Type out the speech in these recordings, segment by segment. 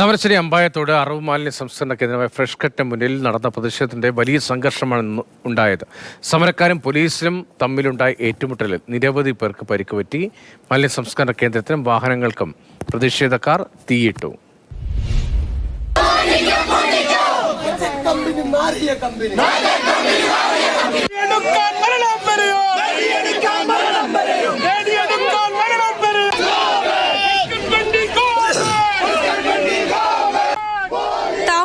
താമരശ്ശേരി അമ്പായത്തോട് അറവ് മാലിന്യ സംസ്കരണ കേന്ദ്രമായ ഫ്രഷ് കട്ടിന് മുന്നിൽ നടന്ന പ്രതിഷേധത്തിന്റെ വലിയ സംഘർഷമാണ് ഉണ്ടായത്. സമരക്കാരും പോലീസിലും തമ്മിലുണ്ടായ ഏറ്റുമുട്ടലിൽ നിരവധി പേർക്ക് പരിക്ക് പറ്റി മാലിന്യ സംസ്കരണ കേന്ദ്രത്തിനും വാഹനങ്ങൾക്കും പ്രതിഷേധക്കാർ തീയിട്ടു. കമ്പനി മാറിയ കമ്പനി.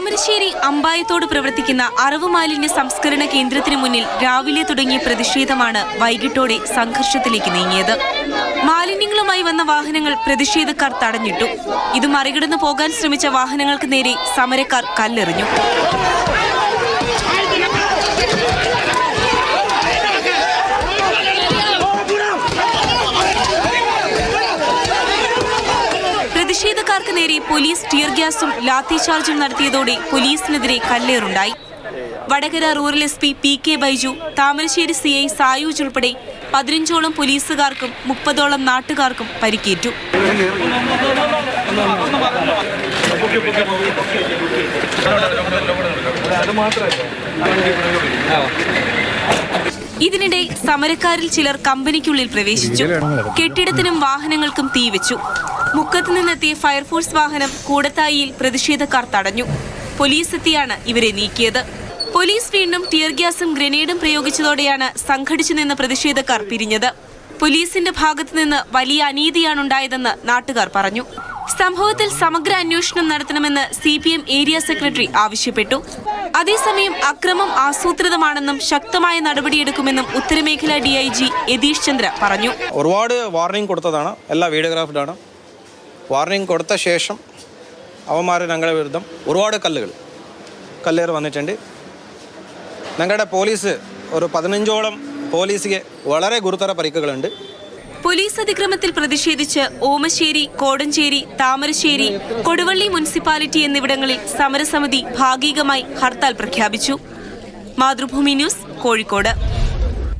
താമരശ്ശേരി അമ്പായത്തോട് പ്രവർത്തിക്കുന്ന അറിവ് മാലിന്യ സംസ്കരണ കേന്ദ്രത്തിന് മുന്നിൽ രാവിലെ തുടങ്ങിയ പ്രതിഷേധമാണ് വൈകിട്ടോടെ സംഘർഷത്തിലേക്ക് നീങ്ങിയത്. മാലിന്യങ്ങളുമായി വന്ന വാഹനങ്ങൾ പ്രതിഷേധക്കാർ തടഞ്ഞിട്ടു. ഇത് മറികടന്നു പോകാൻ ശ്രമിച്ച വാഹനങ്ങൾക്ക് നേരെ സമരക്കാർ കല്ലെറിഞ്ഞു. പ്രതിഷേധക്കാർക്ക് നേരെ പോലീസ് ടിയർ ഗ്യാസും ലാത്തി ചാർജും നടത്തിയതോടെ പോലീസിനെതിരെ കല്ലേറുണ്ടായി. Vadakara rural S P P K Baiju Thamarassery C I Sayooj ഉൾപ്പെടെ പതിനഞ്ചോളം പോലീസുകാർക്കും മുപ്പതോളം നാട്ടുകാർക്കും പരിക്കേറ്റു. ഇതിനിടെ സമരക്കാരിൽ ചിലർ കമ്പനിക്കുള്ളിൽ പ്രവേശിച്ചു. കെട്ടിടത്തിനും വാഹനങ്ങൾക്കും തീവെച്ചു മുക്കത്ത് നിന്നെത്തിയ ഫയർഫോഴ്സ് വാഹനം കൂടത്തായിയിൽ പ്രതിഷേധക്കാർ തടഞ്ഞു. പോലീസ് എത്തിയാണ് ഇവരെ നീക്കിയത്. പോലീസ് വീണ്ടും ടിയർ ഗ്യാസും ഗ്രനേഡും പ്രയോഗിച്ചതോടെയാണ് സംഘടിച്ചു നിന്ന പ്രതിഷേധക്കാർ പിരിഞ്ഞത്. പോലീസിന്റെ ഭാഗത്തുനിന്ന് വലിയ അനീതിയാണുണ്ടായതെന്ന് നാട്ടുകാർ പറഞ്ഞു. സംഭവത്തിൽ സമഗ്ര അന്വേഷണം നടത്തണമെന്ന് C P M area secretary ആവശ്യപ്പെട്ടു. അതേസമയം അക്രമം ആസൂത്രിതമാണെന്നും ശക്തമായ നടപടിയെടുക്കുമെന്നും ഉത്തരമേഖല D I G Yatheesh Chandra പറഞ്ഞു. ഒരുപാട് വാർണിംഗ് കൊടുത്തതാണ്. എല്ലാ വീഡിയോഗ്രാഫിലാണ്. വാർണിംഗ് കൊടുത്ത ശേഷം അവന്മാർ ഞങ്ങളുടെ വിരുദ്ധം ഒരുപാട് കല്ലുകൾ. കല്ലേറ് വന്നിട്ടുണ്ട്. ഞങ്ങളുടെ പോലീസ് ഒരു പതിനഞ്ചോളം പോലീസിಗೆ വളരെ ഗുരുതര പരിക്കുകളുണ്ട്. പോലീസ് അതിക്രമത്തിൽ പ്രതിഷേധിച്ച് ഓമശ്ശേരി കോടഞ്ചേരി താമരശ്ശേരി കൊടുവള്ളി മുനിസിപ്പാലിറ്റി എന്നിവിടങ്ങളിൽ സമരസമിതി ഭാഗികമായി ഹർത്താൽ പ്രഖ്യാപിച്ചു. മാതൃഭൂമി ന്യൂസ് കോഴിക്കോട്.